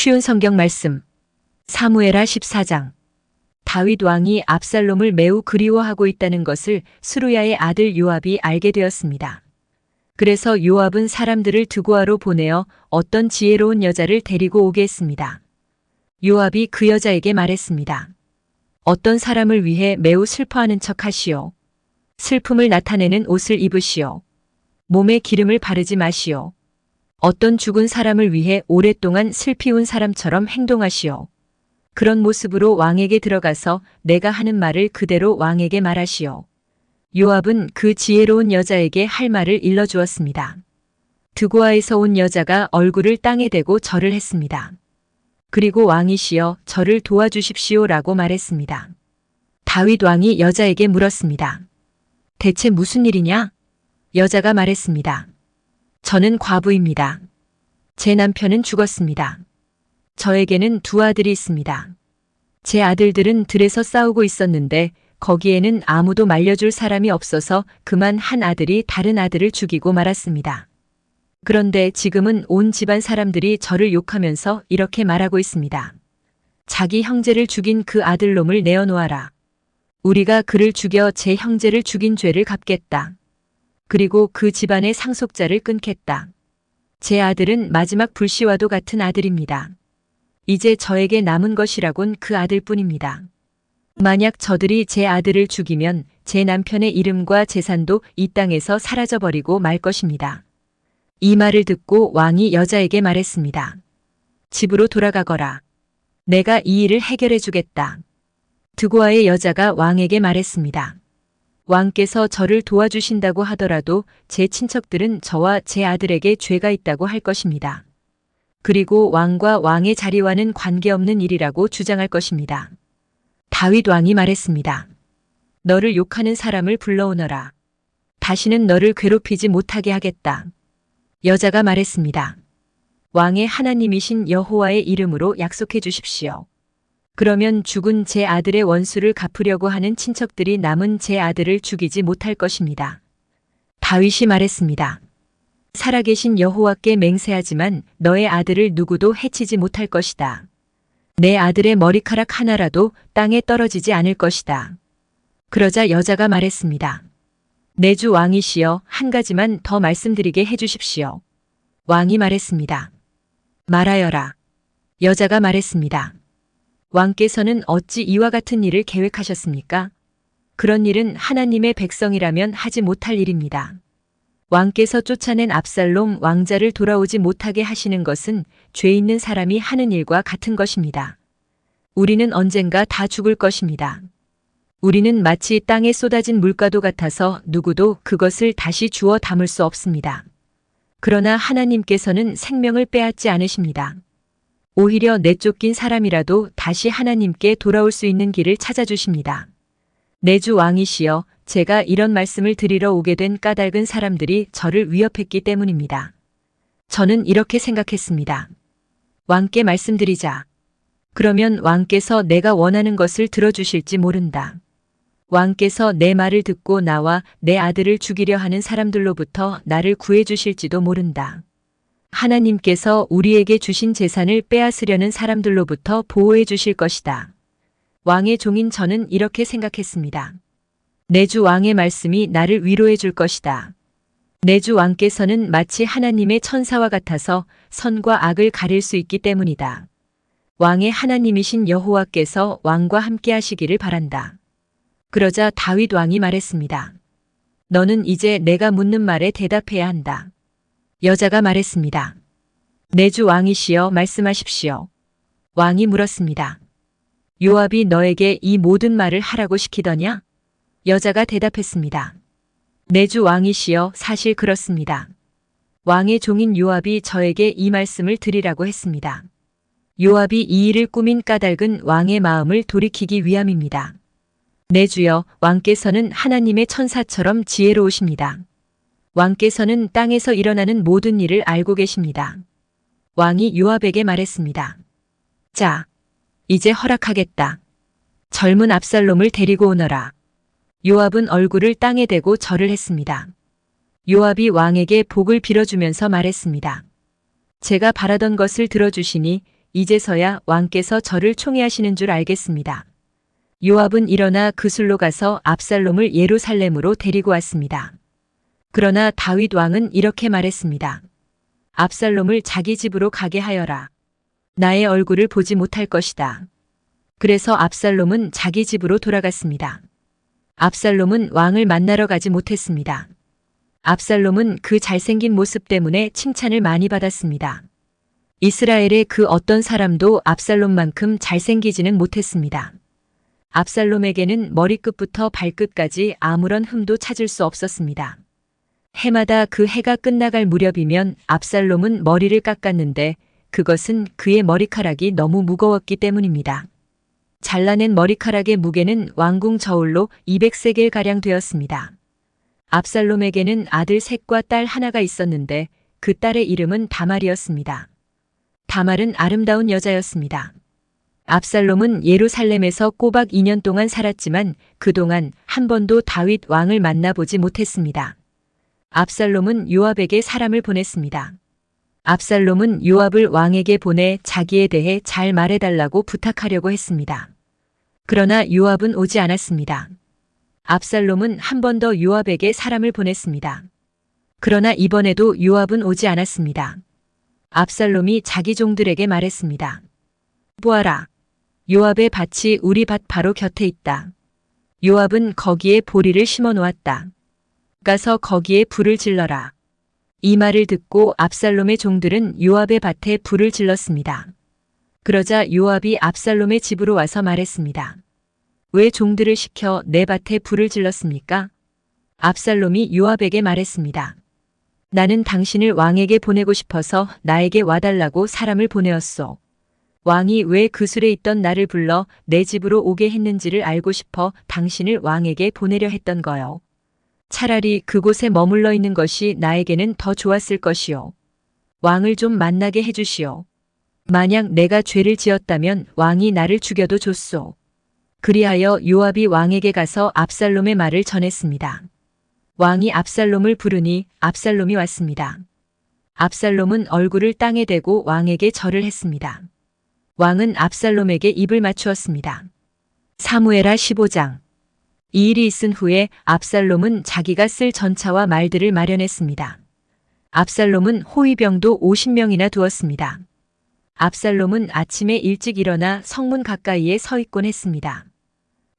쉬운 성경 말씀. 사무에라 14장. 다윗 왕이 압살롬을 매우 그리워하고 있다는 것을 수루야의 아들 요압이 알게 되었습니다. 그래서 요압은 사람들을 두고아로 보내어 어떤 지혜로운 여자를 데리고 오게 했습니다. 요압이 그 여자에게 말했습니다. 어떤 사람을 위해 매우 슬퍼하는 척 하시오. 슬픔을 나타내는 옷을 입으시오. 몸에 기름을 바르지 마시오. 어떤 죽은 사람을 위해 오랫동안 슬피운 사람처럼 행동하시오. 그런 모습으로 왕에게 들어가서 내가 하는 말을 그대로 왕에게 말하시오. 요압은 그 지혜로운 여자에게 할 말을 일러주었습니다. 드고아에서 온 여자가 얼굴을 땅에 대고 절을 했습니다. 그리고 왕이시여 저를 도와주십시오라고 말했습니다. 다윗 왕이 여자에게 물었습니다. 대체 무슨 일이냐? 여자가 말했습니다. 저는 과부입니다. 제 남편은 죽었습니다. 저에게는 두 아들이 있습니다. 제 아들들은 들에서 싸우고 있었는데 거기에는 아무도 말려줄 사람이 없어서 그만 한 아들이 다른 아들을 죽이고 말았습니다. 그런데 지금은 온 집안 사람들이 저를 욕하면서 이렇게 말하고 있습니다. 자기 형제를 죽인 그 아들놈을 내어놓아라. 우리가 그를 죽여 제 형제를 죽인 죄를 갚겠다. 그리고 그 집안의 상속자를 끊겠다. 제 아들은 마지막 불씨와도 같은 아들입니다. 이제 저에게 남은 것이라곤 그 아들뿐입니다. 만약 저들이 제 아들을 죽이면 제 남편의 이름과 재산도 이 땅에서 사라져버리고 말 것입니다. 이 말을 듣고 왕이 여자에게 말했습니다. 집으로 돌아가거라. 내가 이 일을 해결해 주겠다. 드고아의 여자가 왕에게 말했습니다. 왕께서 저를 도와주신다고 하더라도 제 친척들은 저와 제 아들에게 죄가 있다고 할 것입니다. 그리고 왕과 왕의 자리와는 관계없는 일이라고 주장할 것입니다. 다윗 왕이 말했습니다. 너를 욕하는 사람을 불러오너라. 다시는 너를 괴롭히지 못하게 하겠다. 여자가 말했습니다. 왕의 하나님이신 여호와의 이름으로 약속해 주십시오. 그러면 죽은 제 아들의 원수를 갚으려고 하는 친척들이 남은 제 아들을 죽이지 못할 것입니다. 다윗이 말했습니다. 살아계신 여호와께 맹세하지만 너의 아들을 누구도 해치지 못할 것이다. 내 아들의 머리카락 하나라도 땅에 떨어지지 않을 것이다. 그러자 여자가 말했습니다. 내 주 왕이시여 한 가지만 더 말씀드리게 해주십시오. 왕이 말했습니다. 말하여라. 여자가 말했습니다. 왕께서는 어찌 이와 같은 일을 계획하셨습니까? 그런 일은 하나님의 백성이라면 하지 못할 일입니다. 왕께서 쫓아낸 압살롬 왕자를 돌아오지 못하게 하시는 것은 죄 있는 사람이 하는 일과 같은 것입니다. 우리는 언젠가 다 죽을 것입니다. 우리는 마치 땅에 쏟아진 물가도 같아서 누구도 그것을 다시 주워 담을 수 없습니다. 그러나 하나님께서는 생명을 빼앗지 않으십니다. 오히려 내쫓긴 사람이라도 다시 하나님께 돌아올 수 있는 길을 찾아주십니다. 내주 왕이시여 제가 이런 말씀을 드리러 오게 된 까닭은 사람들이 저를 위협했기 때문입니다. 저는 이렇게 생각했습니다. 왕께 말씀드리자. 그러면 왕께서 내가 원하는 것을 들어주실지 모른다. 왕께서 내 말을 듣고 나와 내 아들을 죽이려 하는 사람들로부터 나를 구해 주실지도 모른다. 하나님께서 우리에게 주신 재산을 빼앗으려는 사람들로부터 보호해 주실 것이다. 왕의 종인 저는 이렇게 생각했습니다. 내주 왕의 말씀이 나를 위로해 줄 것이다. 내주 왕께서는 마치 하나님의 천사와 같아서 선과 악을 가릴 수 있기 때문이다. 왕의 하나님이신 여호와께서 왕과 함께 하시기를 바란다. 그러자 다윗 왕이 말했습니다. 너는 이제 내가 묻는 말에 대답해야 한다. 여자가 말했습니다. 내주 왕이시여 말씀하십시오. 왕이 물었습니다. 요압이 너에게 이 모든 말을 하라고 시키더냐? 여자가 대답했습니다. 내주 왕이시여 사실 그렇습니다. 왕의 종인 요압이 저에게 이 말씀을 드리라고 했습니다. 요압이 이 일을 꾸민 까닭은 왕의 마음을 돌이키기 위함입니다. 내 주여 왕께서는 하나님의 천사처럼 지혜로우십니다. 왕께서는 땅에서 일어나는 모든 일을 알고 계십니다. 왕이 요압에게 말했습니다. 자, 이제 허락하겠다. 젊은 압살롬을 데리고 오너라. 요압은 얼굴을 땅에 대고 절을 했습니다. 요압이 왕에게 복을 빌어주면서 말했습니다. 제가 바라던 것을 들어주시니 이제서야 왕께서 저를 총애하시는 줄 알겠습니다. 요압은 일어나 그술로 가서 압살롬을 예루살렘으로 데리고 왔습니다. 그러나 다윗 왕은 이렇게 말했습니다. 압살롬을 자기 집으로 가게 하여라. 나의 얼굴을 보지 못할 것이다. 그래서 압살롬은 자기 집으로 돌아갔습니다. 압살롬은 왕을 만나러 가지 못했습니다. 압살롬은 그 잘생긴 모습 때문에 칭찬을 많이 받았습니다. 이스라엘의 그 어떤 사람도 압살롬만큼 잘생기지는 못했습니다. 압살롬에게는 머리끝부터 발끝까지 아무런 흠도 찾을 수 없었습니다. 해마다 그 해가 끝나갈 무렵이면 압살롬은 머리를 깎았는데 그것은 그의 머리카락이 너무 무거웠기 때문입니다. 잘라낸 머리카락의 무게는 왕궁 저울로 200세겔 가량 되었습니다. 압살롬에게는 아들 셋과 딸 하나가 있었는데 그 딸의 이름은 다말이었습니다. 다말은 아름다운 여자였습니다. 압살롬은 예루살렘에서 꼬박 2년 동안 살았지만 그동안 한 번도 다윗 왕을 만나보지 못했습니다. 압살롬은 요압에게 사람을 보냈습니다. 압살롬은 요압을 왕에게 보내 자기에 대해 잘 말해달라고 부탁하려고 했습니다. 그러나 요압은 오지 않았습니다. 압살롬은 한 번 더 요압에게 사람을 보냈습니다. 그러나 이번에도 요압은 오지 않았습니다. 압살롬이 자기 종들에게 말했습니다. 보아라. 요압의 밭이 우리 밭 바로 곁에 있다. 요압은 거기에 보리를 심어 놓았다. 가서 거기에 불을 질러라. 이 말을 듣고 압살롬의 종들은 요압의 밭에 불을 질렀습니다. 그러자 요압이 압살롬의 집으로 와서 말했습니다. 왜 종들을 시켜 내 밭에 불을 질렀습니까? 압살롬이 요압에게 말했습니다. 나는 당신을 왕에게 보내고 싶어서 나에게 와달라고 사람을 보내었소. 왕이 왜 그술에 있던 나를 불러 내 집으로 오게 했는지를 알고 싶어 당신을 왕에게 보내려 했던 거요. 차라리 그곳에 머물러 있는 것이 나에게는 더 좋았을 것이요. 왕을 좀 만나게 해주시오. 만약 내가 죄를 지었다면 왕이 나를 죽여도 좋소. 그리하여 요압이 왕에게 가서 압살롬의 말을 전했습니다. 왕이 압살롬을 부르니 압살롬이 왔습니다. 압살롬은 얼굴을 땅에 대고 왕에게 절을 했습니다. 왕은 압살롬에게 입을 맞추었습니다. 사무에라 15장 이 일이 있은 후에 압살롬은 자기가 쓸 전차와 말들을 마련했습니다. 압살롬은 호위병도 50명이나 두었습니다. 압살롬은 아침에 일찍 일어나 성문 가까이에 서 있곤 했습니다.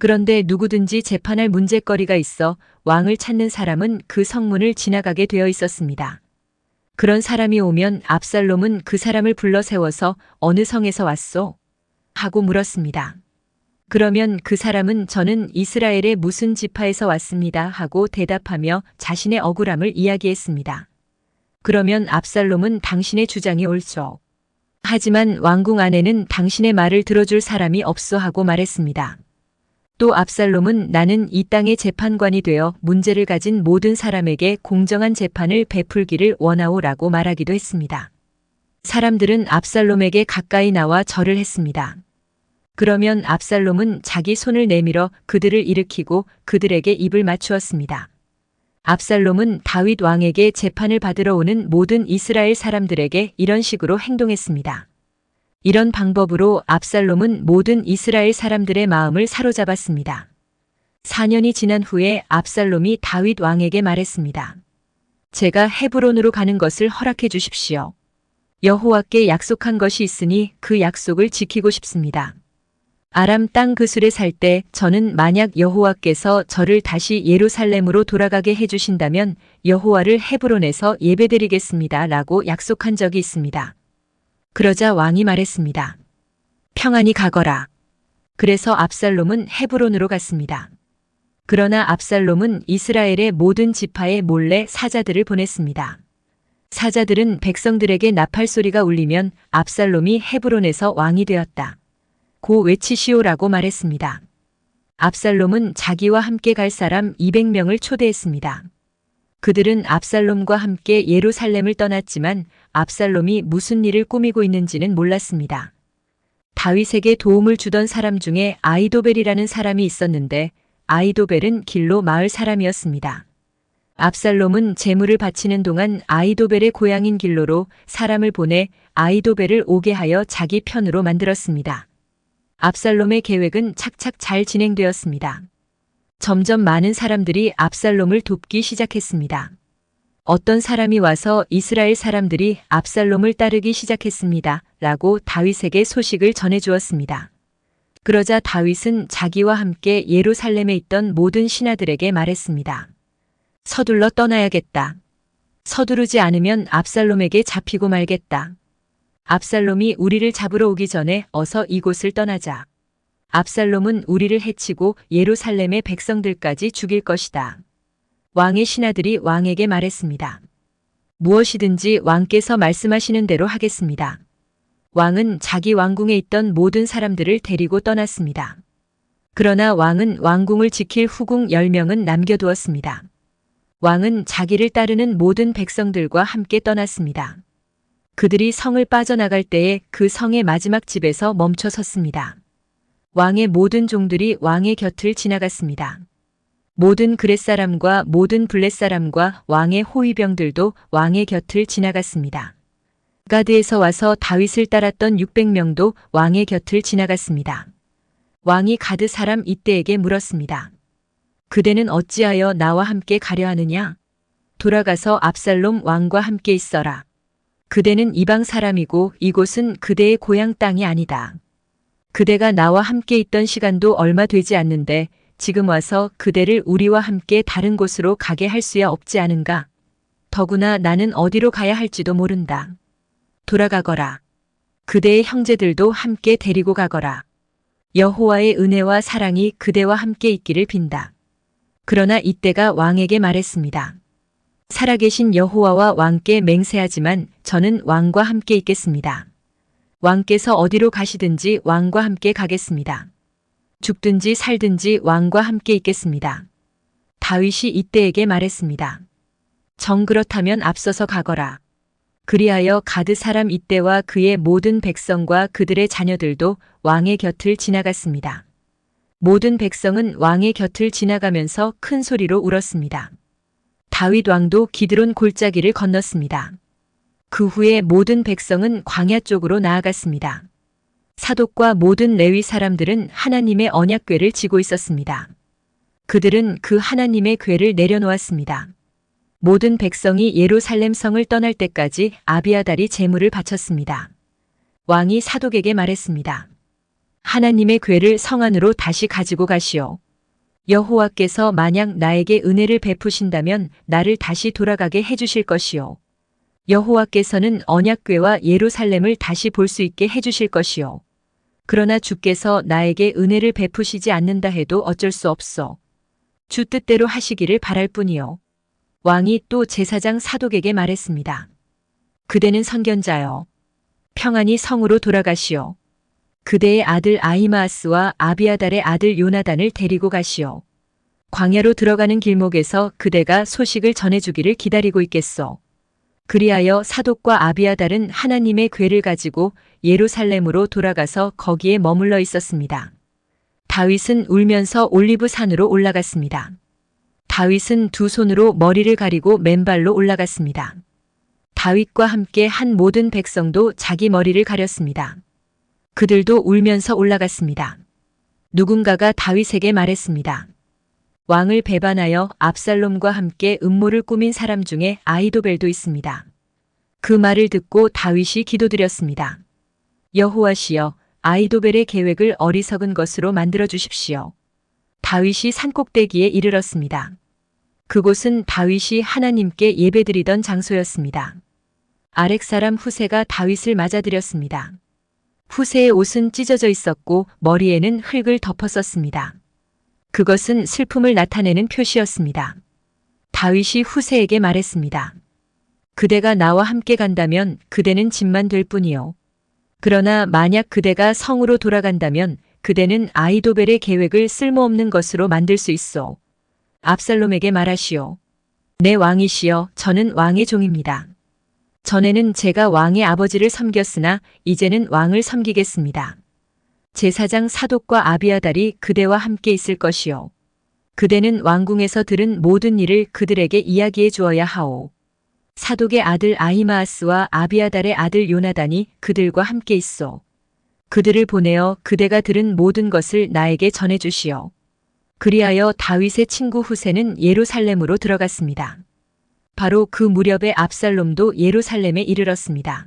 그런데 누구든지 재판할 문제거리가 있어 왕을 찾는 사람은 그 성문을 지나가게 되어 있었습니다. 그런 사람이 오면 압살롬은 그 사람을 불러 세워서 어느 성에서 왔소? 하고 물었습니다. 그러면 그 사람은 저는 이스라엘의 무슨 지파에서 왔습니다 하고 대답하며 자신의 억울함을 이야기했습니다. 그러면 압살롬은 당신의 주장이 옳죠. 하지만 왕궁 안에는 당신의 말을 들어줄 사람이 없어 하고 말했습니다. 또 압살롬은 나는 이 땅의 재판관이 되어 문제를 가진 모든 사람에게 공정한 재판을 베풀기를 원하오라고 말하기도 했습니다. 사람들은 압살롬에게 가까이 나와 절을 했습니다. 그러면 압살롬은 자기 손을 내밀어 그들을 일으키고 그들에게 입을 맞추었습니다. 압살롬은 다윗 왕에게 재판을 받으러 오는 모든 이스라엘 사람들에게 이런 식으로 행동했습니다. 이런 방법으로 압살롬은 모든 이스라엘 사람들의 마음을 사로잡았습니다. 4년이 지난 후에 압살롬이 다윗 왕에게 말했습니다. 제가 헤브론으로 가는 것을 허락해 주십시오. 여호와께 약속한 것이 있으니 그 약속을 지키고 싶습니다. 아람 땅 그술에 살 때 저는 만약 여호와께서 저를 다시 예루살렘으로 돌아가게 해주신다면 여호와를 헤브론에서 예배드리겠습니다. 라고 약속한 적이 있습니다. 그러자 왕이 말했습니다. 평안히 가거라. 그래서 압살롬은 헤브론으로 갔습니다. 그러나 압살롬은 이스라엘의 모든 지파에 몰래 사자들을 보냈습니다. 사자들은 백성들에게 나팔 소리가 울리면 압살롬이 헤브론에서 왕이 되었다. 고 외치시오라고 말했습니다. 압살롬은 자기와 함께 갈 사람 200명을 초대했습니다. 그들은 압살롬과 함께 예루살렘을 떠났지만 압살롬이 무슨 일을 꾸미고 있는지는 몰랐습니다. 다윗에게 도움을 주던 사람 중에 아이도벨이라는 사람이 있었는데 아이도벨은 길로 마을 사람이었습니다. 압살롬은 재물을 바치는 동안 아이도벨의 고향인 길로로 사람을 보내 아이도벨을 오게 하여 자기 편으로 만들었습니다. 압살롬의 계획은 착착 잘 진행되었습니다. 점점 많은 사람들이 압살롬을 돕기 시작했습니다. 어떤 사람이 와서 이스라엘 사람들이 압살롬을 따르기 시작했습니다. 라고 다윗에게 소식을 전해 주었습니다. 그러자 다윗은 자기와 함께 예루살렘에 있던 모든 신하들에게 말했습니다. 서둘러 떠나야겠다. 서두르지 않으면 압살롬에게 잡히고 말겠다. 압살롬이 우리를 잡으러 오기 전에 어서 이곳을 떠나자. 압살롬은 우리를 해치고 예루살렘의 백성들까지 죽일 것이다. 왕의 신하들이 왕에게 말했습니다. 무엇이든지 왕께서 말씀하시는 대로 하겠습니다. 왕은 자기 왕궁에 있던 모든 사람들을 데리고 떠났습니다. 그러나 왕은 왕궁을 지킬 후궁 10명은 남겨두었습니다. 왕은 자기를 따르는 모든 백성들과 함께 떠났습니다. 그들이 성을 빠져나갈 때에 그 성의 마지막 집에서 멈춰 섰습니다. 왕의 모든 종들이 왕의 곁을 지나갔습니다. 모든 그렛 사람과 모든 블렛 사람과 왕의 호위병들도 왕의 곁을 지나갔습니다. 가드에서 와서 다윗을 따랐던 600명도 왕의 곁을 지나갔습니다. 왕이 가드 사람 이때에게 물었습니다. 그대는 어찌하여 나와 함께 가려 하느냐? 돌아가서 압살롬 왕과 함께 있어라. 그대는 이방 사람이고 이곳은 그대의 고향 땅이 아니다. 그대가 나와 함께 있던 시간도 얼마 되지 않는데 지금 와서 그대를 우리와 함께 다른 곳으로 가게 할 수야 없지 않은가? 더구나 나는 어디로 가야 할지도 모른다. 돌아가거라. 그대의 형제들도 함께 데리고 가거라. 여호와의 은혜와 사랑이 그대와 함께 있기를 빈다. 그러나 이때가 왕에게 말했습니다. 살아계신 여호와와 왕께 맹세하지만 저는 왕과 함께 있겠습니다. 왕께서 어디로 가시든지 왕과 함께 가겠습니다. 죽든지 살든지 왕과 함께 있겠습니다. 다윗이 이때에게 말했습니다. 정 그렇다면 앞서서 가거라. 그리하여 가드 사람 이때와 그의 모든 백성과 그들의 자녀들도 왕의 곁을 지나갔습니다. 모든 백성은 왕의 곁을 지나가면서 큰 소리로 울었습니다. 다윗 왕도 기드론 골짜기를 건넜습니다. 그 후에 모든 백성은 광야 쪽으로 나아갔습니다. 사독과 모든 레위 사람들은 하나님의 언약궤를 지고 있었습니다. 그들은 그 하나님의 궤를 내려놓았습니다. 모든 백성이 예루살렘 성을 떠날 때까지 아비아달이 제물을 바쳤습니다. 왕이 사독에게 말했습니다. 하나님의 궤를 성 안으로 다시 가지고 가시오. 여호와께서 만약 나에게 은혜를 베푸신다면 나를 다시 돌아가게 해주실 것이요. 여호와께서는 언약궤와 예루살렘을 다시 볼 수 있게 해주실 것이요. 그러나 주께서 나에게 은혜를 베푸시지 않는다 해도 어쩔 수 없어. 주 뜻대로 하시기를 바랄 뿐이요. 왕이 또 제사장 사독에게 말했습니다. 그대는 선견자여. 평안히 성으로 돌아가시오. 그대의 아들 아이마아스와 아비아달의 아들 요나단을 데리고 가시오. 광야로 들어가는 길목에서 그대가 소식을 전해주기를 기다리고 있겠소. 그리하여 사독과 아비아달은 하나님의 궤를 가지고 예루살렘으로 돌아가서 거기에 머물러 있었습니다. 다윗은 울면서 올리브 산으로 올라갔습니다. 다윗은 두 손으로 머리를 가리고 맨발로 올라갔습니다. 다윗과 함께 한 모든 백성도 자기 머리를 가렸습니다. 그들도 울면서 올라갔습니다. 누군가가 다윗에게 말했습니다. 왕을 배반하여 압살롬과 함께 음모를 꾸민 사람 중에 아이도벨도 있습니다. 그 말을 듣고 다윗이 기도드렸습니다. 여호와시여 아이도벨의 계획을 어리석은 것으로 만들어 주십시오. 다윗이 산꼭대기에 이르렀습니다. 그곳은 다윗이 하나님께 예배드리던 장소였습니다. 아렉 사람 후세가 다윗을 맞아들였습니다. 후세의 옷은 찢어져 있었고 머리에는 흙을 덮었었습니다. 그것은 슬픔을 나타내는 표시였습니다. 다윗이 후세에게 말했습니다. 그대가 나와 함께 간다면 그대는 짐만 될 뿐이요. 그러나 만약 그대가 성으로 돌아간다면 그대는 아이도벨의 계획을 쓸모없는 것으로 만들 수 있어. 압살롬에게 말하시오. 내 왕이시여 저는 왕의 종입니다. 전에는 제가 왕의 아버지를 섬겼으나 이제는 왕을 섬기겠습니다. 제사장 사독과 아비아달이 그대와 함께 있을 것이요. 그대는 왕궁에서 들은 모든 일을 그들에게 이야기해 주어야 하오. 사독의 아들 아히마아스와 아비아달의 아들 요나단이 그들과 함께 있어. 그들을 보내어 그대가 들은 모든 것을 나에게 전해 주시오. 그리하여 다윗의 친구 후세는 예루살렘으로 들어갔습니다. 바로 그 무렵에 압살롬도 예루살렘에 이르렀습니다.